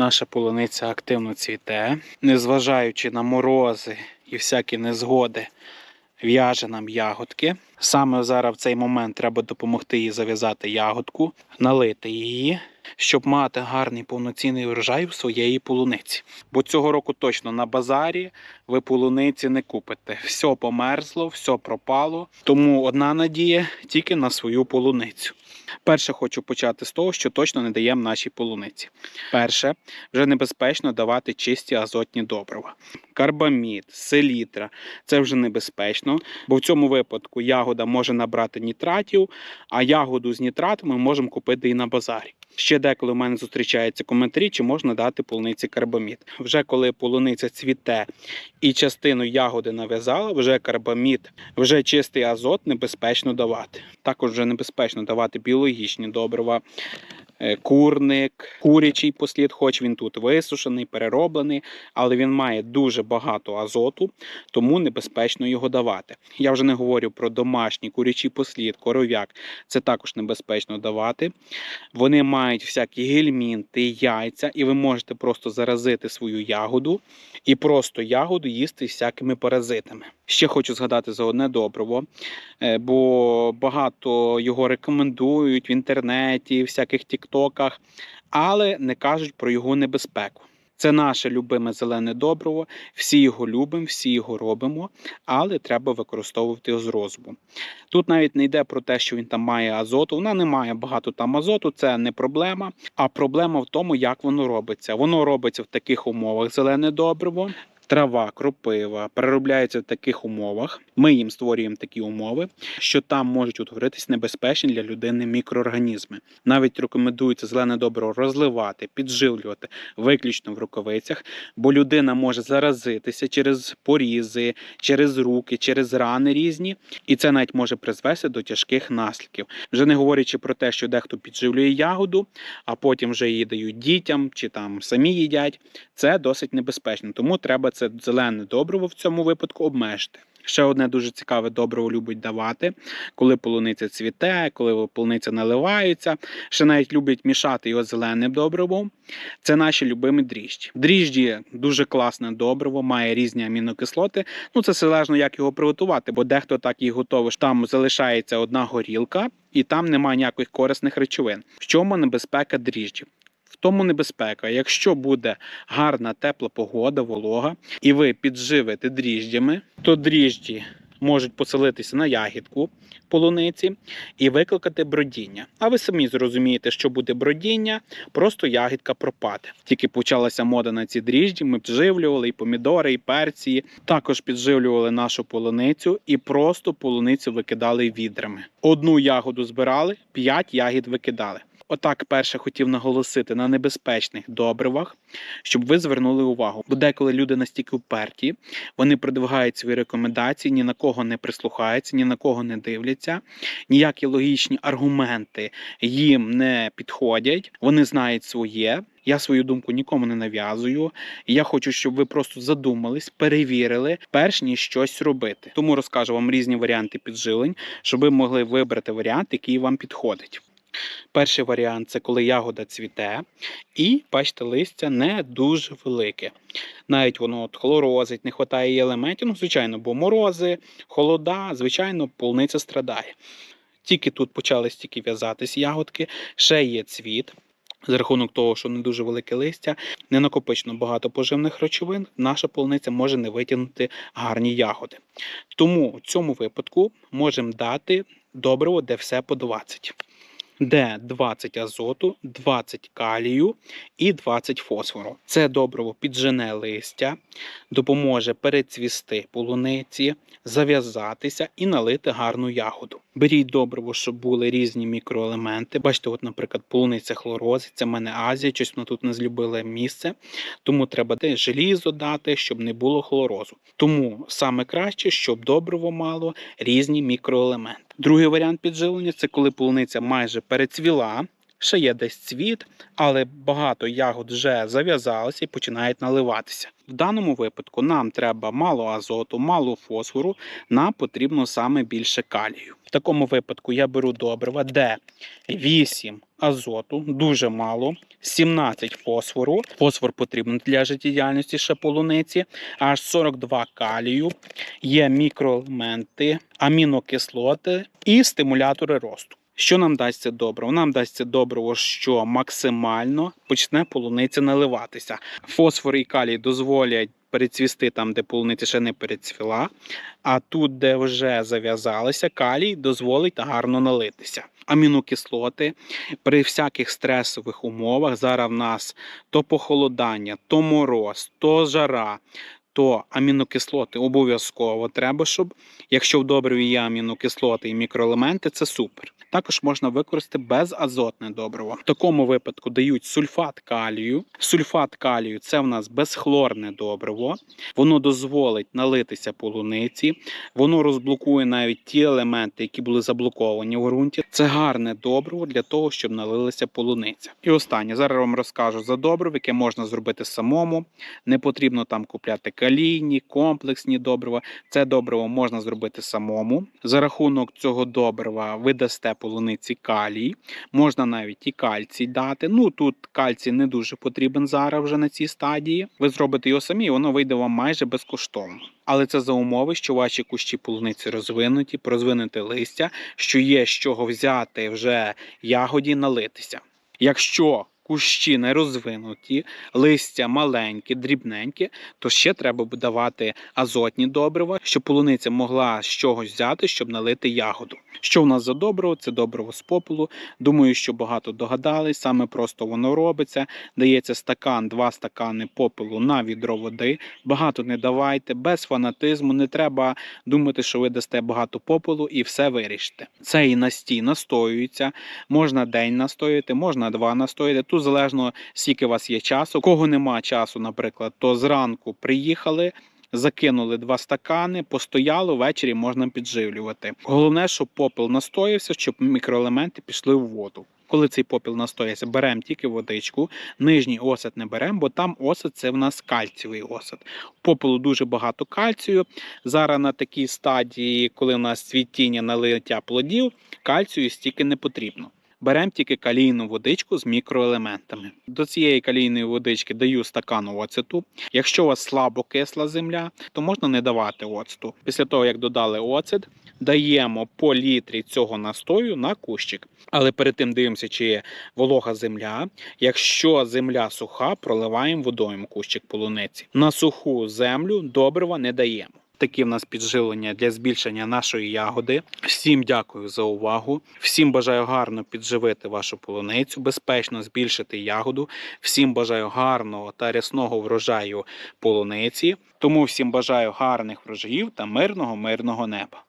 Наша полуниця активно цвіте, незважаючи на морози і всякі незгоди, в'яже нам ягодки. Саме зараз в цей момент треба допомогти їй зав'язати ягодку, налити її, щоб мати гарний повноцінний урожай у своєї полуниці. Бо цього року точно на базарі ви полуниці не купите. Все померзло, все пропало. Тому одна надія тільки на свою полуницю. Перше хочу почати з того, що точно не даємо нашій полуниці. Перше, вже небезпечно давати чисті азотні добрива. Карбамід, селітра це вже небезпечно, бо в цьому випадку ягода може набрати нітратів, а ягоду з нітратами ми можемо купити і на базарі. Ще деколи в мене зустрічаються коментарі, чи можна дати полуниці карбамід. Вже коли полуниця цвіте і частину ягоди нав'язала, вже карбамід, вже чистий азот небезпечно давати. Також вже небезпечно давати біологічні добрива. Е, Курник, курячий послід, хоч він тут висушений, перероблений, але він має дуже багато азоту, тому небезпечно його давати. Я вже не говорю про домашній курячий послід, коров'як. Це також небезпечно давати. Вони мають всякі гельмінти, яйця, і ви можете просто заразити свою ягоду і просто ягоду їсти всякими паразитами. Ще хочу згадати за одне добриво, е, бо багато його рекомендують в інтернеті, всяких тіктоках, але не кажуть про його небезпеку. Це наше любиме зелене добриво, всі його любимо, всі його робимо, але треба використовувати з розумом. Тут навіть не йде про те, що він там має азоту. Вона не має багато там азоту, це не проблема. А проблема в тому, як воно робиться. Воно робиться в таких умовах зелене добриво. Трава, кропива переробляється в таких умовах. Ми їм створюємо такі умови, що там можуть утворитись небезпечні для людини мікроорганізми. Навіть рекомендується зелене добриво розливати, підживлювати виключно в рукавицях, бо людина може заразитися через порізи, через руки, через рани різні, і це навіть може призвести до тяжких наслідків. Вже не говорячи про те, що дехто підживлює ягоду, а потім вже її дають дітям чи там самі їдять. Це досить небезпечно, тому треба це зелене добриво в цьому випадку обмежити. Ще одне дуже цікаве добриво любить давати, коли полуниця цвіте, коли полуниця наливається. Ще навіть люблять мішати його зеленим добривом. Це наші любимі дріжджі. Дріжджі дуже класне добриво, має різні амінокислоти. Ну це залежно, як його приготувати, бо дехто так і готовий. Там залишається одна горілка, і там немає ніяких корисних речовин. В чому небезпека дріжджів? В тому небезпека, якщо буде гарна тепла погода, волога, і ви підживите дріжджами, то дріжджі можуть поселитися на ягідку полуниці і викликати бродіння. А ви самі зрозумієте, що буде бродіння, просто ягідка пропаде. Тільки почалася мода на ці дріжджі, ми підживлювали і помідори, і перці. Також підживлювали нашу полуницю і просто полуницю викидали відрами. Одну ягоду збирали, п'ять ягід викидали. Отак, перше хотів наголосити на небезпечних добривах, щоб ви звернули увагу. Бо деколи люди настільки вперті, вони продвигають свої рекомендації, ні на кого не прислухаються, ні на кого не дивляться, ніякі логічні аргументи їм не підходять. Вони знають своє. Я свою думку нікому не нав'язую. Я хочу, щоб ви просто задумались, перевірили, перш ніж щось робити. Тому розкажу вам різні варіанти підживлень, щоб ви могли вибрати варіант, який вам підходить. Перший варіант це коли ягода цвіте, і бачите, листя не дуже велике. Навіть воно от хлорозить, не вистачає елементів. Ну, звичайно, бо морози, холода, звичайно, полуниця страдає. Тільки тут почали тільки в'язатись ягодки, ще є цвіт. За рахунок того, що не дуже велике листя, не накопичено багато поживних речовин, наша полуниця може не витягнути гарні ягоди. Тому в цьому випадку можемо дати добриво, де все по 20 де 20 азоту, 20 калію і 20 фосфору. Це добриво піджене листя, допоможе перецвісти полуниці, зав'язатися і налити гарну ягоду. Беріть добриво, щоб були різні мікроелементи. Бачите, от, наприклад, полуниця хлорозить, це в мене Азія, щось воно тут не злюбиле місце. Тому треба желізо дати, щоб не було хлорозу. Тому саме краще, щоб добриво мало різні мікроелементи. Другий варіант підживлення це коли полуниця майже перецвіла. ще є десь цвіт, але багато ягод вже зав'язалися і починають наливатися. В даному випадку нам треба мало азоту, мало фосфору, нам потрібно саме більше калію. В такому випадку я беру добрива, де 8 азоту, дуже мало, 17 фосфору. Фосфор потрібен для життєдіяльності ще полуниці, аж 42 калію, є мікроелементи, амінокислоти і стимулятори росту. Що нам дасть це добриво? Нам дасть це добриво, що максимально почне полуниця наливатися. Фосфор і калій дозволять перецвісти там, де полуниця ще не перецвіла, а тут, де вже зав'язалися, калій дозволить гарно налитися. Амінокислоти при всяких стресових умовах зараз в нас то похолодання, то мороз, то жара. То амінокислоти обов'язково треба, щоб якщо в добриві є амінокислоти і мікроелементи, це супер. Також можна використати безазотне добриво. В такому випадку дають сульфат калію. Сульфат калію це в нас безхлорне добриво. Воно дозволить налитися полуниці, воно розблокує навіть ті елементи, які були заблоковані в ґрунті. Це гарне добриво для того, щоб налилася полуниця. І останнє зараз вам розкажу за добриво, яке можна зробити самому. Не потрібно там купляти калійні, комплексні добрива. Це добриво можна зробити самому. За рахунок цього добрива ви дасте полуниці калій. Можна навіть і кальцій дати. Ну тут кальцій не дуже потрібен зараз вже на цій стадії. Ви зробите його самі, і воно вийде вам майже безкоштовно. Але це за умови, що ваші кущі полуниці розвинуті, розвинуте листя, що є з чого взяти вже ягоді налитися. Якщо кущі не розвинуті, листя маленькі, дрібненькі, то ще треба давати азотні добрива, щоб полуниця могла з чогось взяти, щоб налити ягоду. Що в нас за добриво? Це добриво з попелу. Думаю, що багато догадались, саме просто воно робиться. Дається стакан, два стакани попелу на відро води. Багато не давайте, без фанатизму. Не треба думати, що ви дасте багато попелу і все вирішите. Цей настій настоюється. Можна день настояти, можна два настояти. Залежно скільки у вас є часу. Кого нема часу, наприклад, то зранку приїхали. Закинули два стакани, постояло, ввечері можна підживлювати. Головне, щоб попіл настоявся, щоб мікроелементи пішли в воду. Коли цей попіл настоїться, беремо тільки водичку, нижній осад не беремо, бо там осад це в нас кальцієвий осад. Попелу дуже багато кальцію. Зараз на такій стадії, коли в нас цвітіння налиття плодів, кальцію стільки не потрібно. Беремо тільки калійну водичку з мікроелементами. До цієї калійної водички даю стакан оцету. Якщо у вас слабо кисла земля, то можна не давати оцту. Після того, як додали оцет, даємо по літрі цього настою на кущик. Але перед тим дивимося, чи є волога земля. Якщо земля суха, проливаємо водою кущик полуниці. На суху землю добрива не даємо. Такі в нас підживлення для збільшення нашої ягоди. Всім дякую за увагу. Всім бажаю гарно підживити вашу полуницю, безпечно збільшити ягоду. Всім бажаю гарного та рясного врожаю полуниці. Тому всім бажаю гарних врожаїв та мирного мирного неба.